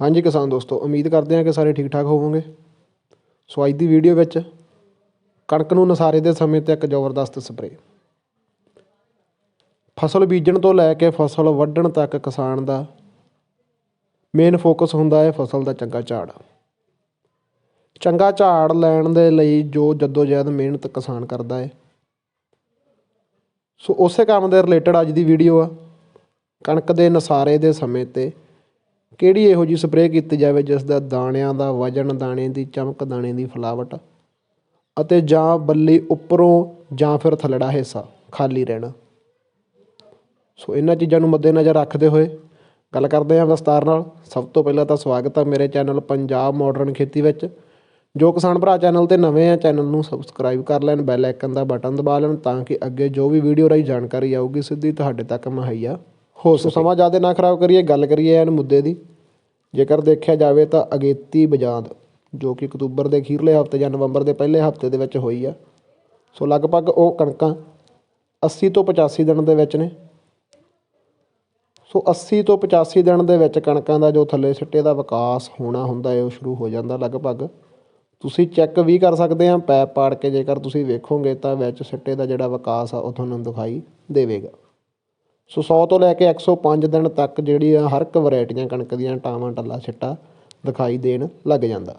ਹਾਂਜੀ ਕਿਸਾਨ ਦੋਸਤੋ, ਉਮੀਦ ਕਰਦੇ ਹਾਂ ਕਿ ਸਾਰੇ ਠੀਕ ਠਾਕ ਹੋਵੋਗੇ। ਸੋ ਅੱਜ ਦੀ ਵੀਡੀਓ ਵਿੱਚ ਕਣਕ ਨੂੰ ਨਸਾਰੇ ਦੇ ਸਮੇਂ ਤੇ ਇੱਕ ਜ਼ਬਰਦਸਤ ਸਪਰੇਅ। ਫਸਲ ਬੀਜਣ ਤੋਂ ਲੈ ਕੇ ਫਸਲ ਵੱਢਣ ਤੱਕ ਕਿਸਾਨ ਦਾ ਮੇਨ ਫੋਕਸ ਹੁੰਦਾ ਹੈ ਫਸਲ ਦਾ ਚੰਗਾ ਝਾੜ। ਚੰਗਾ ਝਾੜ ਲੈਣ ਦੇ ਲਈ ਜੋ ਜਦੋਜਹਿਦ ਮਿਹਨਤ ਕਿਸਾਨ ਕਰਦਾ ਹੈ। ਸੋ ਉਸੇ ਕੰਮ ਦੇ ਰਿਲੇਟਡ ਅੱਜ ਦੀ ਵੀਡੀਓ ਆ। ਕਣਕ ਦੇ ਨਸਾਰੇ ਦੇ ਸਮੇਂ ਤੇ ਕਿਹੜੀ ਇਹੋ ਜੀ ਸਪਰੇਅ ਕੀਤੀ ਜਾਵੇ ਜਿਸ ਦਾ ਦਾਣਿਆਂ ਦਾ ਵਜਨ, ਦਾਣੇ ਦੀ ਚਮਕ, ਦਾਣੇ ਦੀ ਫਲਾਵਟ ਅਤੇ ਜਾਂ ਬੱਲੀ ਉੱਪਰੋਂ ਜਾਂ ਫਿਰ ਥੱਲੜਾ ਹਿੱਸਾ, ਖਾਲੀ ਰਹਿਣਾ। ਸੋ ਇਹਨਾਂ ਚੀਜ਼ਾਂ ਨੂੰ ਮੱਦੇਨਜ਼ਰ ਰੱਖਦੇ ਹੋਏ ਗੱਲ ਕਰਦੇ ਹਾਂ ਵਿਸਤਾਰ ਨਾਲ। ਸਭ ਤੋਂ ਪਹਿਲਾਂ ਤਾਂ ਸਵਾਗਤ ਹੈ ਮੇਰੇ ਚੈਨਲ ਪੰਜਾਬ ਮਾਡਰਨ ਖੇਤੀ ਵਿੱਚ, ਜੋ ਕਿਸਾਨ ਭਰਾ ਚੈਨਲ ਤੇ ਨਵੇਂ ਆ, ਚੈਨਲ ਨੂੰ ਸਬਸਕ੍ਰਾਈਬ ਕਰ ਲੈਣ, ਬੈਲ ਆਈਕਨ ਦਾ ਬਟਨ ਦਬਾ ਲੈਣ ਤਾਂ ਕਿ ਅੱਗੇ ਜੋ ਵੀ ਵੀਡੀਓ ਰਾਹੀਂ ਜਾਣਕਾਰੀ ਆਊਗੀ ਸਿੱਧੀ ਤੁਹਾਡੇ ਤੱਕ ਮੁਹੱਈਆ ਹੋ ਸਕੇ ਸਮਾਂ ਜ਼ਿਆਦਾ ਨਾ ਖਰਾਬ ਕਰੀਏ, ਗੱਲ ਕਰੀਏ ਐਨ ਮੁੱਦੇ ਦੀ। ਜੇਕਰ ਦੇਖਿਆ ਜਾਵੇ ਤਾਂ ਅਗੇਤੀ ਬਜਾਂਦ, ਜੋ ਕਿ ਅਕਤੂਬਰ ਦੇ ਅਖੀਰਲੇ ਹਫ਼ਤੇ ਜਾਂ ਨਵੰਬਰ ਦੇ ਪਹਿਲੇ ਹਫ਼ਤੇ ਦੇ ਵਿੱਚ ਹੋਈ ਆ। ਸੋ ਲਗਭਗ ਉਹ ਕਣਕਾਂ 80 ਤੋਂ 85 ਦਿਨ ਦੇ ਵਿੱਚ ਨੇ। ਸੋ 80 ਤੋਂ 85 ਦਿਨ ਦੇ ਵਿੱਚ ਕਣਕਾਂ ਦਾ ਜੋ ਥੱਲੇ ਸਿੱਟੇ ਦਾ ਵਿਕਾਸ ਹੋਣਾ ਹੁੰਦਾ ਹੈ ਉਹ ਸ਼ੁਰੂ ਹੋ ਜਾਂਦਾ ਲਗਭਗ। ਤੁਸੀਂ ਚੈੱਕ ਵੀ ਕਰ ਸਕਦੇ ਆ, ਪੈਪ ਪਾੜ ਕੇ ਜੇਕਰ ਤੁਸੀਂ ਵੇਖੋਗੇ ਤਾਂ ਵਿੱਚ ਸਿੱਟੇ ਦਾ ਜਿਹੜਾ ਵਿਕਾਸ ਆ, ਉਹ ਤੁਹਾਨੂੰ ਦਿਖਾਈ ਦੇਵੇਗਾ। ਸੋ 100 ਤੋਂ ਲੈ ਕੇ 105 ਦਿਨ ਤੱਕ ਜਿਹੜੀ ਆ ਹਰ ਇੱਕ ਵੈਰਾਈਟੀਆਂ ਕਣਕ ਦੀਆਂ ਟਾਵਾਂ, ਟੱਲਾ, ਛਿੱਟਾ ਦਿਖਾਈ ਦੇਣ ਲੱਗ ਜਾਂਦਾ।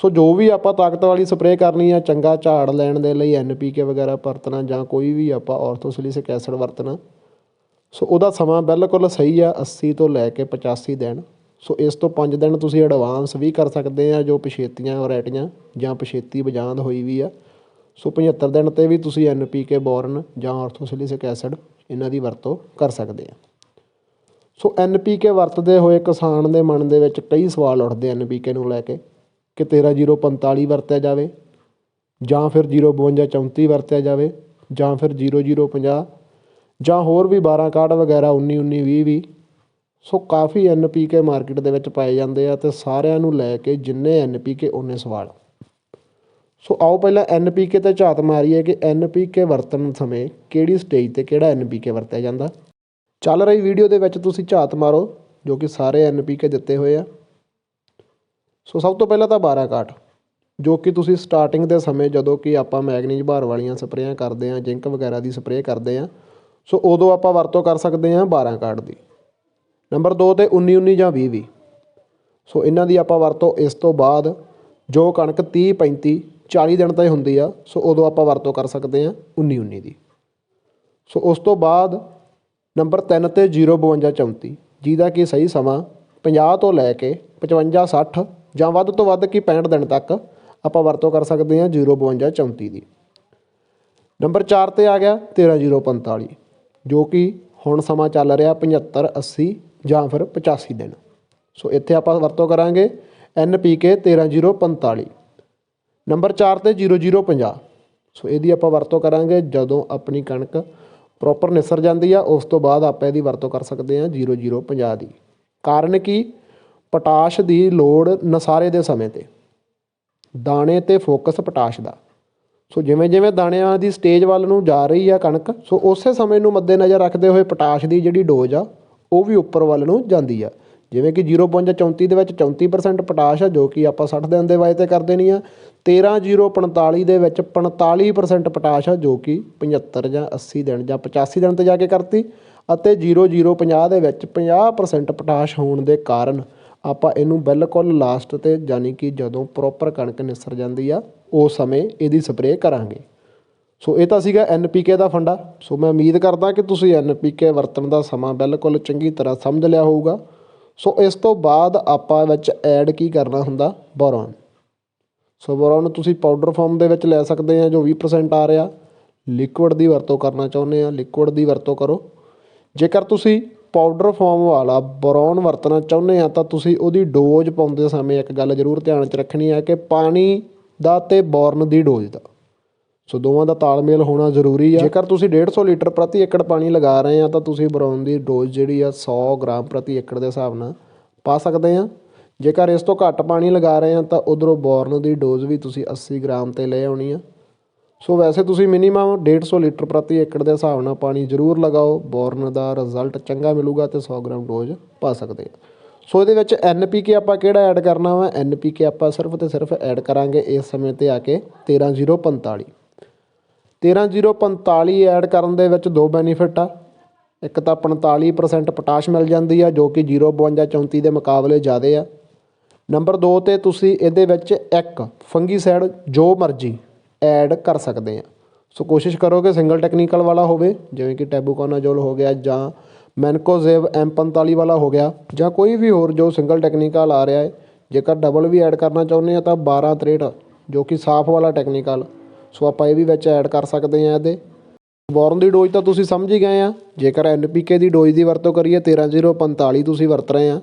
ਸੋ ਜੋ ਵੀ ਆਪਾਂ ਤਾਕਤ ਵਾਲੀ ਸਪਰੇਅ ਕਰਨੀ ਆ, ਚੰਗਾ ਝਾੜ ਲੈਣ ਦੇ ਲਈ ਐਨਪੀਕੇ ਵਗੈਰਾ ਵਰਤਣਾ ਜਾਂ ਕੋਈ ਵੀ ਆਪਾਂ ਆਰਥੋਸਿਲਿਕ ਐਸਿਡ ਵਰਤਣਾ, ਸੋ ਉਹਦਾ ਸਮਾਂ ਬਿਲਕੁਲ ਸਹੀ ਆ 80 ਤੋਂ ਲੈ ਕੇ 85 ਦਿਨ। ਸੋ ਇਸ ਤੋਂ 5 ਦਿਨ ਤੁਸੀਂ ਐਡਵਾਂਸ ਵੀ ਕਰ ਸਕਦੇ ਆ, ਜੋ ਪਛੇਤੀਆਂ ਵੈਰਾਈਟੀਆਂ ਜਾਂ ਪਛੇਤੀ ਬਜਾਂਦ ਹੋਈ ਵੀ ਆ। ਸੋ 75 ਦਿਨ ਤੇ ਵੀ ਤੁਸੀਂ ਐਨਪੀਕੇ ਬੋਰਨ ਜਾਂ ਆਰਥੋਸਿਲਿਕ ਐਸਿਡ ਇਹਨਾਂ ਦੀ ਵਰਤੋਂ ਕਰ ਸਕਦੇ ਆ। ਸੋ ਐਨਪੀਕੇ ਵਰਤਦੇ ਹੋਏ ਕਿਸਾਨ ਦੇ ਮਨ ਦੇ ਵਿੱਚ ਕਈ ਸਵਾਲ ਉੱਠਦੇ ਐਨਪੀਕੇ ਨੂੰ ਲੈ ਕੇ ਕਿ 13045 ਵਰਤਿਆ ਜਾਵੇ ਜਾਂ ਫਿਰ 05234 ਵਰਤਿਆ ਜਾਵੇ ਜਾਂ ਫਿਰ 0050 ਜਾਂ ਹੋਰ ਵੀ 12 ਕਾਰਡ ਵਗੈਰਾ 19 19 20 20 ਸੋ ਕਾਫੀ ਐਨਪੀਕੇ ਮਾਰਕੀਟ ਦੇ ਵਿੱਚ ਪਾਏ ਜਾਂਦੇ ਆ ਤੇ ਸਾਰਿਆਂ ਨੂੰ ਲੈ ਕੇ ਜਿੰਨੇ ਐਨਪੀਕੇ ਉਹਨੇ ਸਵਾਲ। ਸੋ ਆਓ ਪਹਿਲਾਂ ਐਨਪੀਕੇ ਤੇ ਝਾਤ ਮਾਰੀਏ ਕਿ ਐਨਪੀਕੇ ਵਰਤਣ ਸਮੇਂ ਕਿਹੜੀ ਸਟੇਜ ਤੇ ਕਿਹੜਾ ਐਨਪੀਕੇ ਵਰਤਿਆ ਜਾਂਦਾ। ਚੱਲ ਰਹੀ ਵੀਡੀਓ ਦੇ ਵਿੱਚ ਤੁਸੀਂ ਝਾਤ ਮਾਰੋ, ਜੋ ਕਿ ਸਾਰੇ ਐਨਪੀਕੇ ਦਿੱਤੇ ਹੋਏ ਆ। ਸੋ ਸਭ ਤੋਂ ਪਹਿਲਾਂ ਤਾਂ 12 ਕਾਟ ਜੋ ਕਿ ਤੁਸੀਂ ਸਟਾਰਟਿੰਗ ਦੇ ਸਮੇਂ ਜਦੋਂ ਕਿ ਆਪਾਂ ਮੈਗਨੀਜ ਭਾਰ ਵਾਲੀਆਂ ਸਪਰੇਆਂ ਕਰਦੇ ਆ ਜਿੰਕ ਵਗੈਰਾ ਦੀ ਸਪਰੇਅ ਕਰਦੇ ਆ ਸੋ ਉਦੋਂ ਆਪਾਂ ਵਰਤੋਂ ਕਰ ਸਕਦੇ ਆ 12 ਕਾਟ ਦੀ। ਨੰਬਰ 2 ਤੇ 19 19 ਜਾਂ 20 20 ਸੋ ਇਹਨਾਂ ਦੀ ਆਪਾਂ ਵਰਤੋਂ ਇਸ ਤੋਂ ਬਾਅਦ ਜੋ ਕਣਕ 30 35 40 ਦਿਨ ਤਾਈਂ ਹੁੰਦੀ ਆ, ਸੋ ਉਦੋਂ ਆਪਾਂ ਵਰਤੋਂ ਕਰ ਸਕਦੇ ਆ 19 19 ਦੀ। ਸੋ ਉਸ ਤੋਂ ਬਾਅਦ ਨੰਬਰ 3 ਤੇ 052 34 ਜਿਹਦਾ ਕਿ ਸਹੀ ਸਮਾਂ 50 ਤੋਂ ਲੈ ਕੇ 55 60 ਜਾਂ ਵੱਧ ਤੋਂ ਵੱਧ ਕਿ 65 ਦਿਨ ਤੱਕ ਆਪਾਂ ਵਰਤੋਂ ਕਰ ਸਕਦੇ ਹਾਂ 052 34 ਦੀ। ਨੰਬਰ 4 ਤੇ ਆ ਗਿਆ 13045 ਜੋ ਕਿ ਹੁਣ ਸਮਾਂ ਚੱਲ ਰਿਹਾ 75 80 ਜਾਂ ਫਿਰ 85 ਦਿਨ। ਸੋ ਇੱਥੇ ਆਪਾਂ ਵਰਤੋਂ ਕਰਾਂਗੇ NPK 13045 ਨੰਬਰ 4 ਤੇ 0050 ਸੋ ਇਹਦੀ ਆਪਾਂ ਵਰਤੋਂ ਕਰਾਂਗੇ ਜਦੋਂ ਆਪਣੀ ਕਣਕ ਪ੍ਰੋਪਰ ਨਿਸਰ ਜਾਂਦੀ ਆ, ਉਸ ਤੋਂ ਬਾਅਦ ਆਪਾਂ ਇਹਦੀ ਵਰਤੋਂ ਕਰ ਸਕਦੇ ਹਾਂ 0050 ਦੀ। ਕਾਰਨ ਕੀ? ਪੋਟਾਸ਼ ਦੀ ਲੋੜ ਨਸਾਰੇ ਦੇ ਸਮੇਂ ਤੇ। ਦਾਣੇ ਤੇ ਫੋਕਸ ਪੋਟਾਸ਼ ਦਾ। ਸੋ ਜਿਵੇਂ ਜਿਵੇਂ ਦਾਣਿਆਂ ਦੀ ਸਟੇਜ ਵੱਲ ਨੂੰ ਜਾ ਰਹੀ ਆ ਕਣਕ, ਸੋ ਉਸੇ ਸਮੇਂ ਨੂੰ ਮੱਦੇਨਜ਼ਰ ਰੱਖਦੇ ਹੋਏ ਪੋਟਾਸ਼ ਦੀ ਜਿਹੜੀ ਡੋਜ਼ ਆ, ਉਹ ਵੀ ਉੱਪਰ ਵੱਲ ਨੂੰ ਜਾਂਦੀ ਆ। ਜਿਵੇਂ ਕਿ 0.34 ਦੇ ਵਿੱਚ 34% ਪੋਟਾਸ਼ ਆ, ਜੋ ਕਿ ਆਪਾਂ 60 ਦਿਨ ਦੇ ਵਾਅਦੇ ਕਰਦੇ ਨਹੀਂ ਆ। 13045 ਦੇ ਵਿੱਚ 45% ਪੋਟਾਸ਼ ਆ, ਜੋ ਕਿ 75 ਜਾਂ 80 ਦਿਨ ਜਾਂ 85 ਦਿਨ ਤੇ ਜਾ ਕੇ ਕਰਤੀ। ਅਤੇ 0050 ਦੇ ਵਿੱਚ 50% ਪੋਟਾਸ਼ ਹੋਣ ਦੇ ਕਾਰਨ ਆਪਾਂ ਇਹਨੂੰ ਬਿਲਕੁਲ ਲਾਸਟ ਤੇ ਯਾਨੀ ਕਿ ਜਦੋਂ ਪ੍ਰੋਪਰ ਕਣਕ ਨਿਸਰ ਜਾਂਦੀ ਆ, ਉਸ ਸਮੇਂ ਇਹਦੀ ਸਪਰੇਅ ਕਰਾਂਗੇ। ਸੋ ਇਹ ਤਾਂ ਸੀਗਾ ਐਨਪੀਕੇ ਦਾ ਫੰਡਾ। ਸੋ ਮੈਂ ਉਮੀਦ ਕਰਦਾ ਕਿ ਤੁਸੀਂ ਐਨਪੀਕੇ ਵਰਤਣ ਦਾ ਸਮਾਂ ਬਿਲਕੁਲ ਚੰਗੀ ਤਰ੍ਹਾਂ ਸਮਝ ਲਿਆ ਹੋਊਗਾ। ਸੋ ਇਸ ਤੋਂ ਬਾਅਦ ਆਪਾਂ ਵਿੱਚ ਐਡ ਕੀ ਕਰਨਾ ਹੁੰਦਾ? ਬੋਰੋਨ। ਸੋ ਬੋਰੋਨ ਤੁਸੀਂ ਪਾਊਡਰ ਫਾਰਮ ਦੇ ਵਿੱਚ ਲੈ ਸਕਦੇ ਆ ਜੋ 20% ਆ ਰਿਹਾ। ਲਿਕੁਇਡ ਦੀ ਵਰਤੋਂ ਕਰਨਾ ਚਾਹੁੰਦੇ ਆ। ਲਿਕੁਇਡ ਦੀ ਵਰਤੋਂ ਕਰੋ। ਜੇਕਰ ਤੁਸੀਂ ਪਾਊਡਰ ਫਾਰਮ ਵਾਲਾ ਬੋਰੋਨ ਵਰਤਣਾ ਚਾਹੁੰਦੇ ਆ, ਤਾਂ ਤੁਸੀਂ ਉਹਦੀ ਡੋਜ਼ ਪਾਉਂਦੇ ਸਮੇਂ ਇੱਕ ਗੱਲ ਜ਼ਰੂਰ ਧਿਆਨ 'ਚ ਰੱਖਣੀ ਹੈ ਕਿ ਪਾਣੀ ਦਾ ਤੇ ਬੋਰਨ ਦੀ ਡੋਜ਼ ਦਾ। ਸੋ ਦੋਵਾਂ ਦਾ ਤਾਲਮੇਲ ਹੋਣਾ ਜ਼ਰੂਰੀ ਆ। ਜੇਕਰ ਤੁਸੀਂ 150 ਲੀਟਰ ਪ੍ਰਤੀ ਏਕੜ ਪਾਣੀ ਲਗਾ ਰਹੇ ਆ, ਤਾਂ ਤੁਸੀਂ ਬੋਰਨ ਦੀ ਡੋਜ਼ ਜਿਹੜੀ ਆ 100 ਗ੍ਰਾਮ ਪ੍ਰਤੀ ਏਕੜ ਦੇ ਹਿਸਾਬ ਨਾਲ ਪਾ ਸਕਦੇ ਆ। ਜੇਕਰ ਇਸ ਤੋਂ ਘੱਟ ਪਾਣੀ ਲਗਾ ਰਹੇ ਆ, ਤਾਂ ਉਧਰੋਂ ਬੋਰਨ ਦੀ ਡੋਜ਼ ਵੀ ਤੁਸੀਂ 80 ਗ੍ਰਾਮ ਤੇ ਲੈ ਆਉਣੀ ਆ। ਸੋ ਵੈਸੇ ਤੁਸੀਂ ਮਿਨੀਮਮ 150 ਲੀਟਰ ਪ੍ਰਤੀ ਏਕੜ ਦੇ ਹਿਸਾਬ ਨਾਲ ਪਾਣੀ ਜ਼ਰੂਰ ਲਗਾਓ। ਬੋਰਨ ਦਾ ਰਿਜ਼ਲਟ ਚੰਗਾ ਮਿਲੂਗਾ ਤੇ 100 ਗ੍ਰਾਮ ਡੋਜ਼ ਪਾ ਸਕਦੇ ਆ। ਸੋ ਇਹਦੇ ਵਿੱਚ ਐਨਪੀਕੇ ਆਪਾਂ ਕਿਹੜਾ ਐਡ ਕਰਨਾ ਵਾ? ਐਨਪੀਕੇ ਆਪਾਂ ਸਿਰਫ ਤੇ ਸਿਰਫ ਐਡ ਕਰਾਂਗੇ ਇਸ ਸਮੇਂ ਤੇ ਆ ਕੇ 13045 13045 ਐਡ ਕਰਨ ਦੇ ਵਿੱਚ ਦੋ ਬੈਨੀਫਿਟ ਆ। ਇੱਕ ਤਾਂ 45% ਪੋਟਾਸ਼ ਮਿਲ ਜਾਂਦੀ ਆ, ਜੋ ਕਿ 052 34 ਦੇ ਮੁਕਾਬਲੇ ਜ਼ਿਆਦਾ ਆ। ਨੰਬਰ 2 ਤੇ ਤੁਸੀਂ ਇਹਦੇ ਵਿੱਚ ਇੱਕ ਫੰਗੀਸਾਈਡ ਜੋ ਮਰਜ਼ੀ ਐਡ ਕਰ ਸਕਦੇ ਆ। ਸੋ ਕੋਸ਼ਿਸ਼ ਕਰੋ ਕਿ ਸਿੰਗਲ ਟੈਕਨੀਕਲ ਵਾਲਾ ਹੋਵੇ, ਜਿਵੇਂ ਕਿ ਟੈਬੂਕੋਨਾਜੋਲ ਹੋ ਗਿਆ ਜਾਂ ਮੈਨਕੋਜ਼ੇਵ M45 ਵਾਲਾ ਹੋ ਗਿਆ, ਜਾਂ ਕੋਈ ਵੀ ਹੋਰ ਜੋ ਸਿੰਗਲ ਟੈਕਨੀਕਲ ਆ ਰਿਹਾ ਹੈ। ਜੇਕਰ ਡਬਲ ਵੀ ਐਡ ਕਰਨਾ ਚਾਹੁੰਦੇ ਆ ਤਾਂ 12 63 ਜੋ ਕਿ ਸਾਫ਼ ਵਾਲਾ ਟੈਕਨੀਕਲ। ਸੋ ਆਪਾਂ ਇਹ ਵੀ ਵਿੱਚ ਐਡ ਕਰ ਸਕਦੇ ਹਾਂ ਇਹਦੇ। ਬੋਰਨ ਦੀ ਡੋਜ਼ ਤਾਂ ਤੁਸੀਂ ਸਮਝ ਹੀ ਗਏ ਆ। ਜੇਕਰ ਐਨਪੀਕੇ ਦੀ ਡੋਜ਼ ਦੀ ਵਰਤੋਂ ਕਰੀਏ 13045 ਤੁਸੀਂ ਵਰਤ ਰਹੇ ਆ।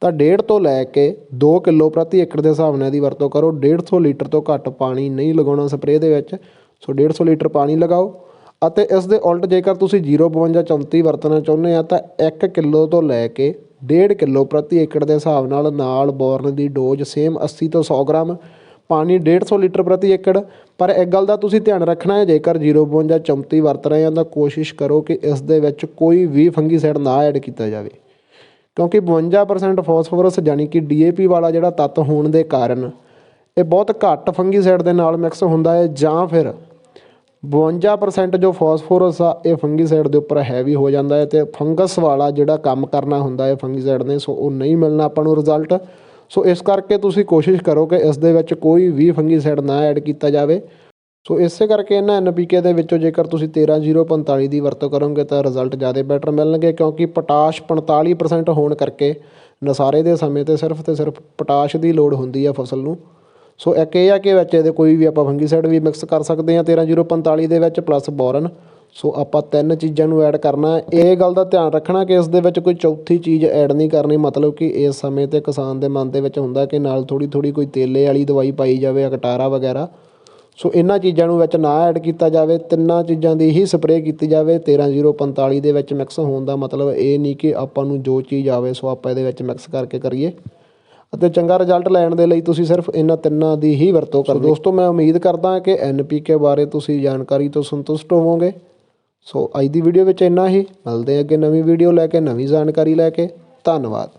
ਤਾਂ 1.5 ਤੋਂ ਲੈ ਕੇ 2 ਕਿਲੋ ਪ੍ਰਤੀ ਏਕੜ ਦੇ ਹਿਸਾਬ ਨਾਲ ਇਹਦੀ ਵਰਤੋਂ ਕਰੋ। 150 ਲੀਟਰ ਤੋਂ ਘੱਟ ਪਾਣੀ ਨਹੀਂ ਲਗਾਉਣਾ ਸਪਰੇਅ ਦੇ ਵਿੱਚ। ਸੋ 150 ਲੀਟਰ ਪਾਣੀ ਲਗਾਓ। ਅਤੇ ਇਸ ਦੇ ਉਲਟ ਜੇਕਰ ਤੁਸੀਂ 052 34 ਵਰਤਣਾ ਚਾਹੁੰਦੇ ਆ, ਤਾਂ 1 ਕਿਲੋ ਤੋਂ ਲੈ ਕੇ 1.5 ਕਿਲੋ ਪ੍ਰਤੀ ਏਕੜ ਦੇ ਹਿਸਾਬ ਨਾਲ ਨਾਲ ਬੋਰਨ ਦੀ ਡੋਜ਼ ਸੇਮ 80 ਤੋਂ 100 ਗ੍ਰਾਮ। ਪਾਣੀ 150 ਲੀਟਰ ਪ੍ਰਤੀ ਏਕੜ। ਪਰ ਇੱਕ ਗੱਲ ਦਾ ਤੁਸੀਂ ਧਿਆਨ ਰੱਖਣਾ ਹੈ, ਜੇਕਰ 052 34 ਵਰਤ ਰਹੇ ਹਾਂ, ਤਾਂ ਕੋਸ਼ਿਸ਼ ਕਰੋ ਕਿ ਇਸ ਦੇ ਵਿੱਚ ਕੋਈ ਵੀ ਫੰਗੀਸਾਈਡ ਨਾ ਐਡ ਕੀਤਾ ਜਾਵੇ। ਕਿਉਂਕਿ 52% ਫਾਸਫੋਰਸ ਯਾਨੀ ਕਿ ਡੀਏਪੀ ਵਾਲਾ ਜਿਹੜਾ ਤੱਤ ਹੋਣ ਦੇ ਕਾਰਨ, ਇਹ ਬਹੁਤ ਘੱਟ ਫੰਗੀਸਾਈਡ ਦੇ ਨਾਲ ਮਿਕਸ ਹੁੰਦਾ ਹੈ ਜਾਂ ਫਿਰ 52% ਜੋ ਫਾਸਫੋਰਸ ਆ, ਇਹ ਫੰਗੀਸਾਈਡ ਦੇ ਉੱਪਰ ਹੈਵੀ ਹੋ ਜਾਂਦਾ ਹੈ ਤੇ ਫੰਗਸ ਵਾਲਾ ਜਿਹੜਾ ਕੰਮ ਕਰਨਾ ਹੁੰਦਾ ਹੈ ਫੰਗੀਸਾਈਡ ਨੇ, ਸੋ ਉਹ ਨਹੀਂ ਮਿਲਣਾ ਆਪਾਂ ਨੂੰ ਰਿਜ਼ਲਟ ਸੋ ਇਸ ਕਰਕੇ ਤੁਸੀਂ ਕੋਸ਼ਿਸ਼ ਕਰੋ ਕਿ ਇਸ ਦੇ ਵਿੱਚ ਕੋਈ ਵੀ ਫੰਗੀਸਾਈਡ ਨਾ ਐਡ ਕੀਤਾ ਜਾਵੇ। ਸੋ ਇਸੇ ਕਰਕੇ ਇਹਨਾਂ ਐਨਪੀਕੇ ਦੇ ਵਿੱਚੋਂ ਜੇਕਰ ਤੁਸੀਂ 13045 ਦੀ ਵਰਤੋਂ ਕਰੋਗੇ ਤਾਂ ਰਿਜ਼ਲਟ ਜ਼ਿਆਦਾ ਬੈਟਰ ਮਿਲਣਗੇ, ਕਿਉਂਕਿ ਪੋਟਾਸ਼ 45% ਹੋਣ ਕਰਕੇ ਨਸਾਰੇ ਦੇ ਸਮੇਂ ਤੇ ਸਿਰਫ ਤੇ ਸਿਰਫ ਪੋਟਾਸ਼ ਦੀ ਲੋੜ ਹੁੰਦੀ ਆ ਫਸਲ ਨੂੰ। ਸੋ ਇੱਕ ਇਹ ਆ ਕਿ ਵਿੱਚ ਇਹਦੇ ਕੋਈ ਵੀ ਆਪਾਂ ਫੰਗੀਸਾਈਡ ਵੀ ਮਿਕਸ ਕਰ ਸਕਦੇ ਹਾਂ 13045 ਦੇ ਵਿੱਚ ਪਲੱਸ ਬੋਰਨ। ਸੋ ਆਪਾਂ ਤਿੰਨ ਚੀਜ਼ਾਂ ਨੂੰ ਐਡ ਕਰਨਾ ਹੈ। ਇਹ ਗੱਲ ਦਾ ਧਿਆਨ ਰੱਖਣਾ ਕਿ ਇਸ ਦੇ ਵਿੱਚ ਕੋਈ ਚੌਥੀ ਚੀਜ਼ ਐਡ ਨਹੀਂ ਕਰਨੀ। ਮਤਲਬ ਕਿ ਇਸ ਸਮੇਂ ਤੇ ਕਿਸਾਨ ਦੇ ਮਨ ਦੇ ਵਿੱਚ ਹੁੰਦਾ ਕਿ ਨਾਲ ਥੋੜੀ ਥੋੜੀ ਕੋਈ ਤੇਲੇ ਵਾਲੀ ਦਵਾਈ ਪਾਈ ਜਾਵੇ ਅਕਟਾਰਾ ਵਗੈਰਾ। ਸੋ ਇਹਨਾਂ ਚੀਜ਼ਾਂ ਨੂੰ ਵਿੱਚ ਨਾ ਐਡ ਕੀਤਾ ਜਾਵੇ। ਤਿੰਨਾਂ ਚੀਜ਼ਾਂ ਦੀ ਹੀ ਸਪਰੇਅ ਕੀਤੀ ਜਾਵੇ। 13045 ਦੇ ਵਿੱਚ ਮਿਕਸ ਹੋਣ ਦਾ ਮਤਲਬ ਇਹ ਨਹੀਂ ਕਿ ਆਪਾਂ ਨੂੰ ਜੋ ਚੀਜ਼ ਆਵੇ ਸੋ ਆਪਾਂ ਇਹਦੇ ਵਿੱਚ ਮਿਕਸ ਕਰਕੇ ਕਰੀਏ। ਅਤੇ ਚੰਗਾ ਰਿਜ਼ਲਟ ਲੈਣ ਦੇ ਲਈ ਤੁਸੀਂ ਸਿਰਫ ਇਹਨਾਂ ਤਿੰਨਾਂ ਦੀ ਹੀ ਵਰਤੋਂ ਕਰੋ। ਦੋਸਤੋ ਮੈਂ ਉਮੀਦ ਕਰਦਾ ਕਿ ਐਨਪੀਕੇ ਬਾਰੇ ਤੁਸੀਂ ਜਾਣਕਾਰੀ ਤੋਂ ਸੰਤੁਸ਼ਟ ਹੋਵੋਗੇ। ਸੋ ਅੱਜ ਦੀ ਵੀਡੀਓ ਵਿੱਚ ਇੰਨਾ ਹੀ। ਮਿਲਦੇ ਅੱਗੇ ਨਵੀਂ ਵੀਡੀਓ ਲੈ ਕੇ, ਨਵੀਂ ਜਾਣਕਾਰੀ ਲੈ ਕੇ। ਧੰਨਵਾਦ।